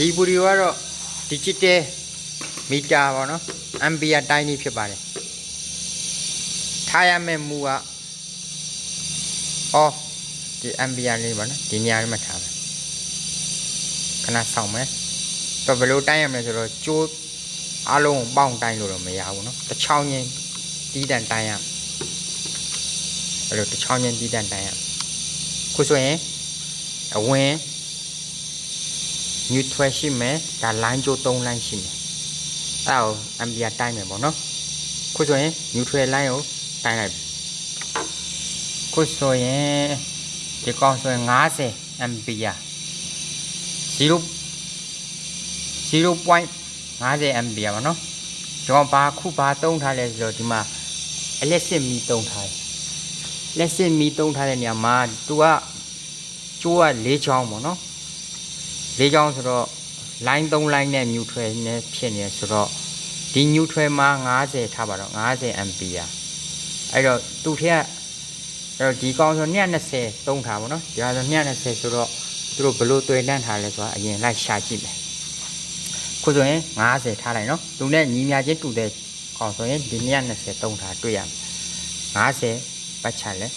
ဒီဘူဒီကတော့ digital meter ပေါ့နော် ampere တိုင်းလေးဖြစ်ပါတယ်ထားရမယ့်မူကအော်ဒီ ampere လေးပေါ့နော်ဒီနေရာလေးမှာထားမယ်ခဏဆောင်မယ်တော့ဘယ်လိုတိုင်းရမလဲဆိုတော့ကျိုးအလုံးကိုပေါင်းတိုင်းလို့တော့မရဘူးเนาะတစ်ချောင်းချင်းတီးတန်တိုင်းရအဲ့လိုတစ်ချောင်းချင်းတီးတန်တိုင်းရခုဆိုရင်အဝင် neutral ရှိမယ်ဒါ line ကျိုး3 line ရှိမယ်အဲ့ဒါကို ampere တိုင်းမယ်ပေါ့နော်ခုဆိုရင် neutral line ကိုတိုင်းလိုက်ခုဆိုရင်ဒီကောင်ဆိုရင်50 ampere 0 0.50 ampere ပါနော်ဒီကောင်ဘာခုဘာသုံးထားလဲဆိုတော့ဒီမှာ electric မီသုံးထားတယ် electric မီသုံးထားတဲ့နေရာမှာသူကကျိုးက၄ချောင်းပေါ့နော် လေးချောင်းဆိုတော့ line 3 line နဲ့ neutral နဲ့ဖြစ်နေဆိုတော့ဒီ neutral မှာ90ထားပါတော့90 ampere အဲ့တော့သူထက်အဲ့တော့ဒီကောင်ဆို220သုံးထားပါတော့ဒီကောင်ဆို220ဆိုတော့သူတို့ဘလို့တွေ့လန့်ထားလဲဆိုတာအရင်လိုက်ရှာကြည့်မယ်ခုဆိုရင်90ထားလိုက်နော်သူနဲ့ညီမြချင်းတူတဲ့ကောင်ဆိုရင်ဒီ220သုံးထားတွေ့ရမယ်90ပတ်ချလဲ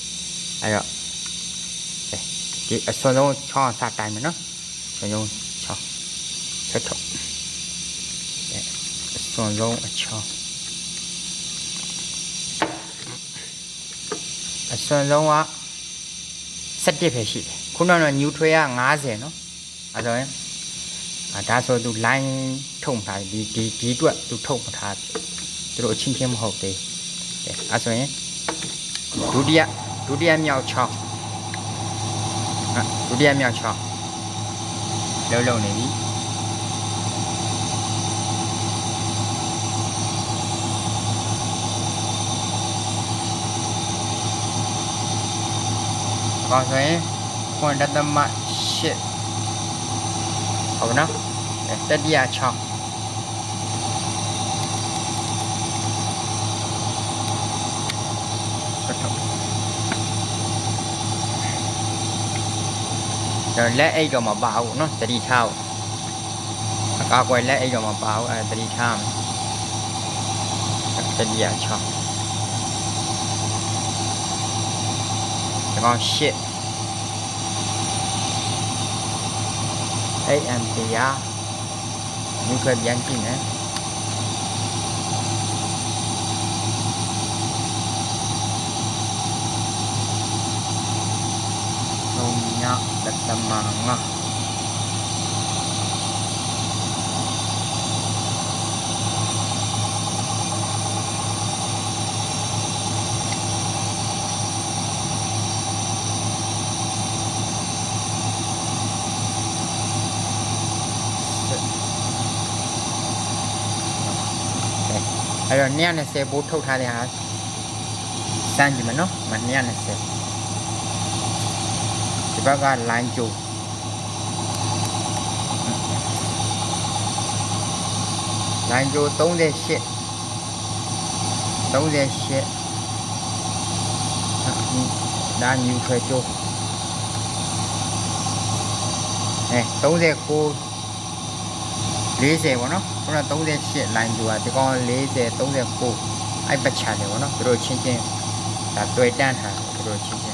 အဲ့တော့ဒီအစွန်းဆုံးချောင်းအစတိုင်းမယ်နော် ကျွန်တော်ချောင်းဆက်ထုတ်အစွန်လုံးအချောင်းအစွန်လုံးက17ပဲရှိတယ်ခုနကတော့ neutral က90နော်အဲဆိုရင်အာဒါဆိုသူ line ထုံထားဒီဒီဒီအတွက်သူထုံမထားသူတို့အချင်းချင်းမဟုတ်သေးဘူးအဲဆိုရင်ဒုတိယဒုတိယမြောက်ချောင်းဒုတိယမြောက်ချောင်း လုံးလုံးနေပြီကောင်းဆိုရင်ခွန်တသမရှစ်ဟုတ်ပါနော်အဲတတိယ6 rồi lẽ ấy rồi mà bảo nó sẽ đi thao có quay lẽ ấy rồi mà bảo à sẽ đi tham sẽ đi à cho con shit ấy em thì à nhưng cần gian kia nữa တတိယ6ဒီကောင်ရှစ်အဲ့အမ်တီယာမြုပ်ခဲ့ပြန်ကြည့်မယ်လုံးညတသမငါအဲ့တော့220ပိုးထုတ်ထားတဲ့ဟာစမ်းကြည့်မယ်နော်မ220ဒီ ဘက်က line ကျိုး line ကျိုး38 38ဒါ neutral ကျိုးအဲ39 40ပေါ့နော်ခုန38 line ကျူอ่ะဒီကောင်40 39အဲ့ပတ်ချတယ်ပေါ့နော်သူတို့ချင်းချင်းဒါတွေ့တန်းထားတယ်သူတို့ချင်းချင်း